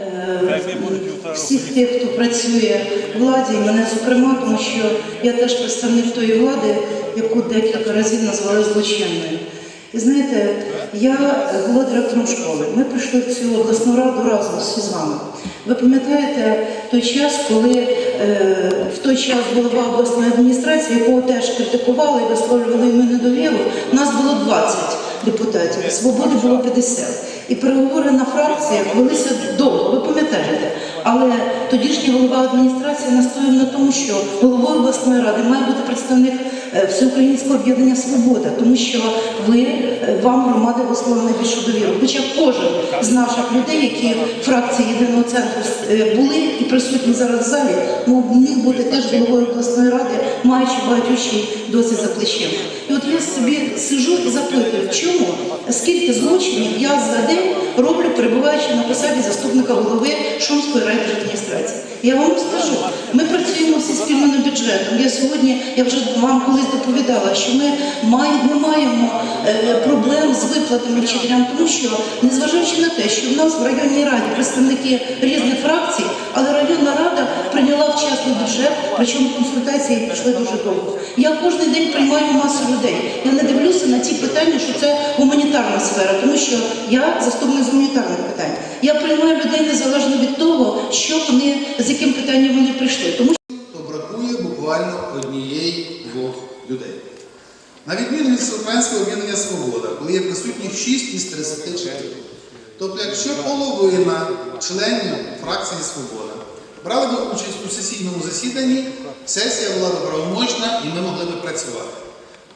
е, всіх тих, хто працює в владі, і мене зокрема, тому що я теж представник тої влади, яку декілька разів назвали злочинною. І знаєте, я була директором школи. Ми прийшли в цю обласну раду разом всі з вами. Ви пам'ятаєте той час, коли е, в той час голова обласної адміністрації, якого теж критикували і висловлювали йому недовіру, нас було 20 депутатів, свободи було 50. І переговори на фракціях велися довго, ви пам'ятаєте. Але тодішній голова адміністрації настояв на тому, що головою обласної ради має бути представник е, Всеукраїнського об'єднання Свобода, тому що ви е, вам громада висловила найбільшу довіру. Хоча кожен з наших людей, які фракції єдиного центру е, були і присутні зараз в залі, міг бути теж головою обласної ради, маючи багатющий досвід за плечем. І от я собі сижу і запитую, чому скільки злочинів я за день роблю, перебуваючи на посаді заступника голови Шумської райдержадміністрації. Я вам скажу, ми працюємо всі спільно бюджетом. Я сьогодні, я вже вам колись доповідала, що ми не маємо е, проблем з виплатами вчителям, тому що, незважаючи на те, що в нас в районній раді представники різних фракцій, але районна рада бюджет, причому консультації пішли дуже довго. Я кожен день приймаю масу людей. Я не дивлюся на ті питання, що це гуманітарна сфера, тому що я заступник з гуманітарних питань. Я приймаю людей незалежно від того, що вони з яким питанням вони прийшли. Тому то бракує буквально однієї-двох людей. На відміну від Всеукраїнського об'єднання Свобода, коли є присутні 6 із 34. Тобто, якщо половина членів фракції Свобода брали би участь у сесійному засіданні, сесія була б правомочна і ми могли б працювати.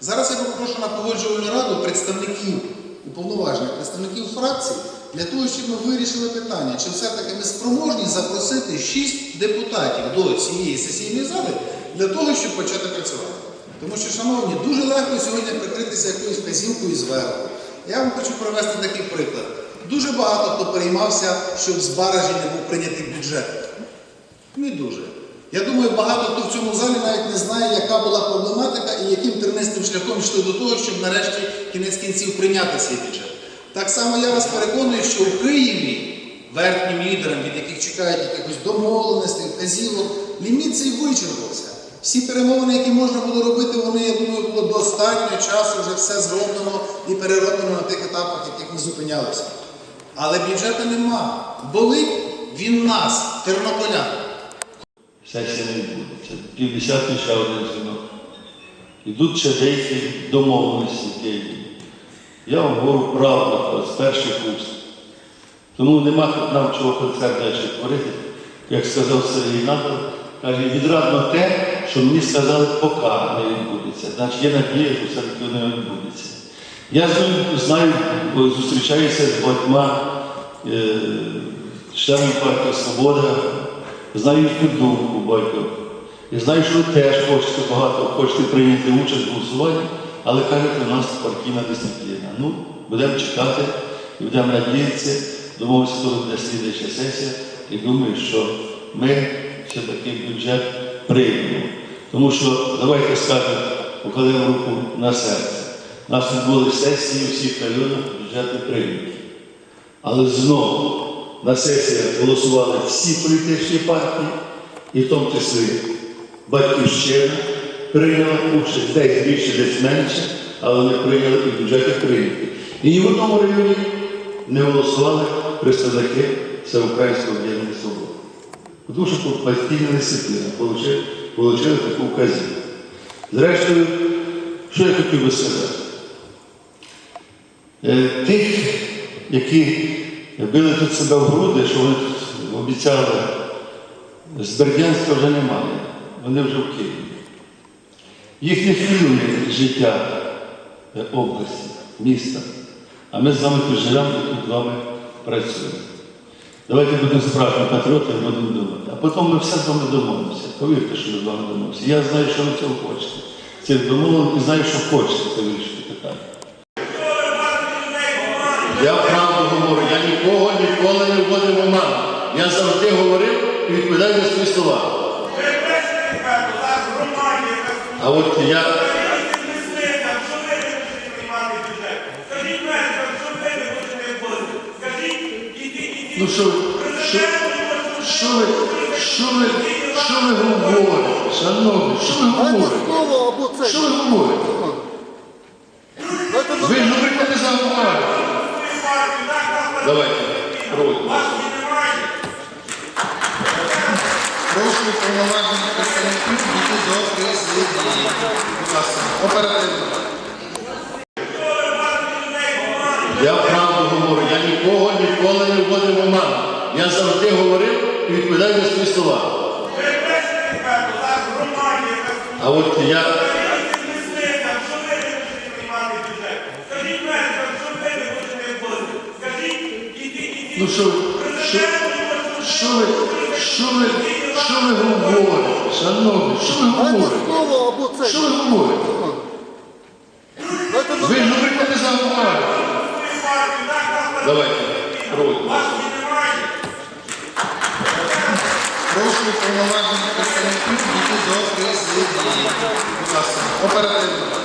Зараз я попрошу на погоджувальну раду представників, уповноважених представників фракцій, для того, щоб ми вирішили питання, чи все-таки ми спроможні запросити 6 депутатів до цієї сесійної зали для того, щоб почати працювати. Тому що, шановні, дуже легко сьогодні прикритися якоюсь вказівкою зверху. Я вам хочу провести такий приклад. Дуже багато хто переймався, щоб з баражі не був прийнятий бюджет. Не дуже. Я думаю, багато хто в цьому залі навіть не знає, яка була проблематика і яким тернистим шляхом йшли до того, щоб нарешті кінець кінців прийняти цей бюджет. Так само я вас переконую, що в Києві верхнім лідерам, від яких чекають якихось домовленостей, вказівок, ліміт цей вичерпався. Всі перемовини, які можна було робити, вони, я думаю, було достатньо часу, вже все зроблено і перероблено на тих етапах, яких ми зупинялися. Але бюджету нема. Болить він нас, тернополян. Сесія не відбудеться. Півдесятий ще один дзвінок. Ідуть ще деякі домовленості в. Я вам говорю правду з перших уст. Тому нема нам чого концерт далі творити. Як сказав Сергій Надал, каже, відрадно те, що мені сказали, поки не відбудеться. Значить, є надія, що все-таки воно відбудеться. Я знаю, бо зустрічаюся з багатьма е, членами партії Свобода, знаю їхню думку батько. І знаю, що ви теж хочете багато, хочете прийняти участь в голосуванні, але кажете, у нас партійна дисципліна. Ну, будемо чекати і будемо надіятися, домовитися, коли буде слідуюча сесія, і думаю, що ми все-таки бюджет приймемо. Тому що давайте скажемо, покладемо руку на серце. У нас відбули сесії у всіх районах бюджети прийняті. Але знову на сесіях голосували всі політичні партії, і в тому числі Батьківщина прийняла участь десь більше, десь менше, але вони прийняли і бюджети прийняті. І ні в одному районі не голосували представники Всеукраїнського об'єднання свободи. Тому що партійна дисципліна отримали, отримали таку вказівку. Зрештою, що я хотів би сказати? Е, Тих, які били тут себе в груди, що вони тут обіцяли, з Бердянська вже немає, вони вже в Києві. Їх не хвилює життя е, області, міста. А ми з вами тут живемо і тут з вами працюємо. Давайте будемо справжні патріоти і будемо думати. А потім ми все з вами домовимося. Повірте, що ми з вами домовимося. Я знаю, що ви цього хочете. Цих домовлень і знаю, що хочете це вирішити питання. Я нікого ніколи не вводив в оману. Я завжди говорив і відповідаю за свої слова. А от я. Ну що, що, що ви, що ви, що ви говорите, шановні, що ви говорите? Що ви говорите? Давайте. Прошу повноважені представників до президії. Будь ласка, оперативно. Я правду говорю, я нікого ніколи не вводив в оману. Я завжди говорив і відповідаю на свої слова. А от я. Що, ви- що, що ви, що ви, що ви говорите, шановні, що ви говорите? Що ви говорите? Ви говорите не заговорите. Давайте, проводимо. Прошу повноважені представників підійти до президії. Будь ласка, оперативно.